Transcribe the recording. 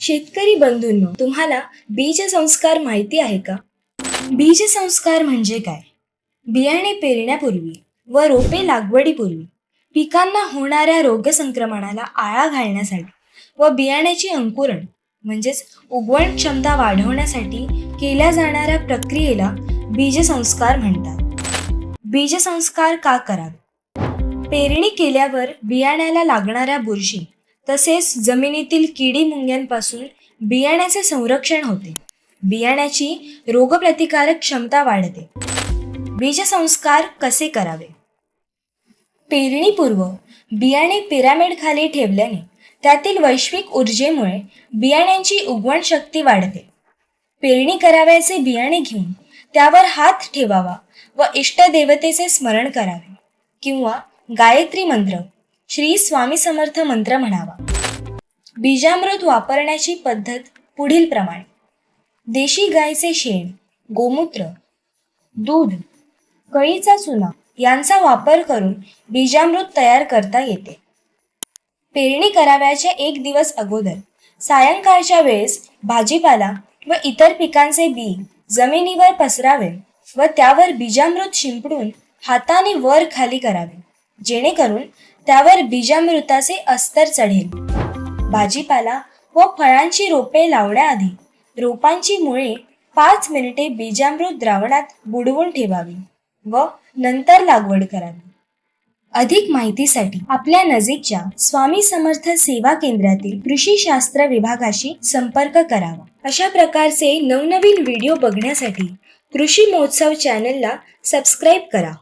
शेतकरी बंधूंनो तुम्हाला बीज संस्कार माहिती आहे का? बीज संस्कार म्हणजे काय? बियाणे पेरण्यापूर्वी व रोपे लागवडीपूर्वी पिकांना होणाऱ्या रोगसंक्रमणाला आळा घालण्यासाठी व बियाण्याची अंकुरण म्हणजेच उगवण क्षमता वाढवण्यासाठी केल्या जाणाऱ्या प्रक्रियेला बीजसंस्कार म्हणतात. बीजसंस्कार का करावे? पेरणी केल्यावर बियाण्याला लागणाऱ्या बुरशी तसेच जमिनीतील किडी मुंग्यांपासून बियाण्याचे संरक्षण होते. बियाण्याची रोगप्रतिकारक क्षमता वाढते. बीजसंस्कार कसे करावे? पेरणीपूर्व बियाणे पिरामिड खाली ठेवल्याने त्यातील वैश्विक ऊर्जेमुळे बियाण्यांची उगवण शक्ती वाढते. पेरणी करावयाचे बियाणे घेऊन त्यावर हात ठेवावा व इष्टदेवतेचे स्मरण करावे किंवा गायत्री मंत्र श्री स्वामी समर्थ मंत्र म्हणावा. बीजामृत वापरण्याची पद्धत पुढील प्रमाणे. देशी गायचे शेण गोमूत्र दूध कळीचा चुना यांचा वापर करून बीजामृत तयार करता येते. पेरणी कराव्याच्या एक दिवस अगोदर सायंकाळच्या वेळेस भाजीपाला व इतर पिकांचे बी जमिनीवर पसरावे व त्यावर बीजामृत शिंपडून हाताने वर खाली करावे जेणेकरून त्यावर बीजामृताचे अस्तर चढेल. भाजीपाला व फळांची रोपे लावण्याआधी रोपांची मुळे पाच मिनिटे बीजामृत द्रावणात बुडवून ठेवावी व नंतर लागवड करावी. अधिक माहितीसाठी आपल्या नजीकच्या स्वामी समर्थ सेवा केंद्रातील कृषी शास्त्र विभागाशी संपर्क करावा. अशा प्रकारचे नवनवीन व्हिडिओ बघण्यासाठी कृषी महोत्सव चॅनलला सबस्क्राईब करा.